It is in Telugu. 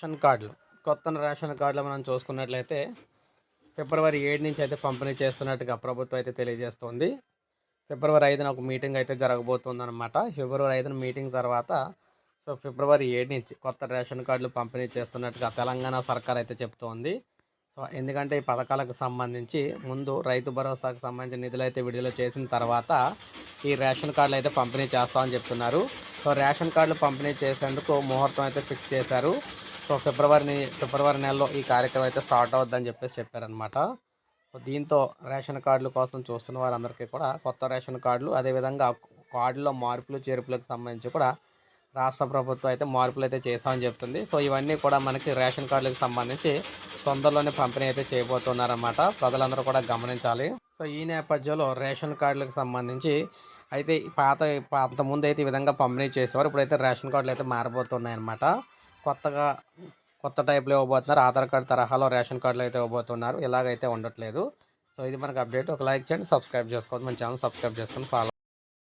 రేషన్ కార్డులు. కొత్త రేషన్ కార్డులు మనం చూసుకున్నట్లయితే ఫిబ్రవరి ఏడు నుంచి అయితే పంపిణీ చేస్తున్నట్టుగా ప్రభుత్వం అయితే తెలియజేస్తుంది. ఫిబ్రవరి ఐదున ఒక మీటింగ్ అయితే జరగబోతుంది అనమాట ఫిబ్రవరి ఐదున మీటింగ్ తర్వాత సో ఫిబ్రవరి ఏడు నుంచి కొత్త రేషన్ కార్డులు పంపిణీ చేస్తున్నట్టుగా తెలంగాణ సర్కార్ అయితే చెప్తోంది. సో ఎందుకంటే ఈ పథకాలకు సంబంధించి ముందు రైతు భరోసాకు సంబంధించిన నిధులు అయితే విడుదల చేసిన తర్వాత ఈ రేషన్ కార్డులు అయితే పంపిణీ చేస్తామని చెప్తున్నారు. సో రేషన్ కార్డులు పంపిణీ చేసేందుకు ముహూర్తం అయితే ఫిక్స్ చేశారు. సో ఫిబ్రవరి ఫిబ్రవరి నెలలో ఈ కార్యక్రమం అయితే స్టార్ట్ అవుద్దని చెప్పేసి చెప్పారనమాట సో దీంతో రేషన్ కార్డుల కోసం చూస్తున్న వారందరికీ కూడా కొత్త రేషన్ కార్డులు అదేవిధంగా కార్డులో మార్పులు చేర్పులకు సంబంధించి కూడా రాష్ట్ర ప్రభుత్వం అయితే మార్పులు అయితే చేసామని చెప్తుంది. సో ఇవన్నీ కూడా మనకి రేషన్ కార్డులకు సంబంధించి తొందరలోనే పంపిణీ అయితే చేయబోతున్నారన్నమాట. ప్రజలందరూ కూడా గమనించాలి. సో ఈ నేపథ్యంలో రేషన్ కార్డులకు సంబంధించి అయితే పాత అంతకుముందు అయితే ఈ విధంగా పంపిణీ చేసేవారు. ఇప్పుడైతే రేషన్ కార్డులు అయితే మారబోతున్నాయి అన్నమాట కొత్తగా కొత్త టైప్లో ఇవ్వబోతున్నారు. ఆధార్ కార్డు తరహాలో రేషన్ కార్డులు అయితే ఇవ్వబోతున్నారు. ఇలాగైతే ఉండట్లేదు. సో ఇది మనకు అప్డేట్. ఒక లైక్ చేయండి సబ్స్క్రైబ్ చేసుకోవద్దు మన ఛానల్ సబ్స్క్రైబ్ చేసుకొని ఫాలో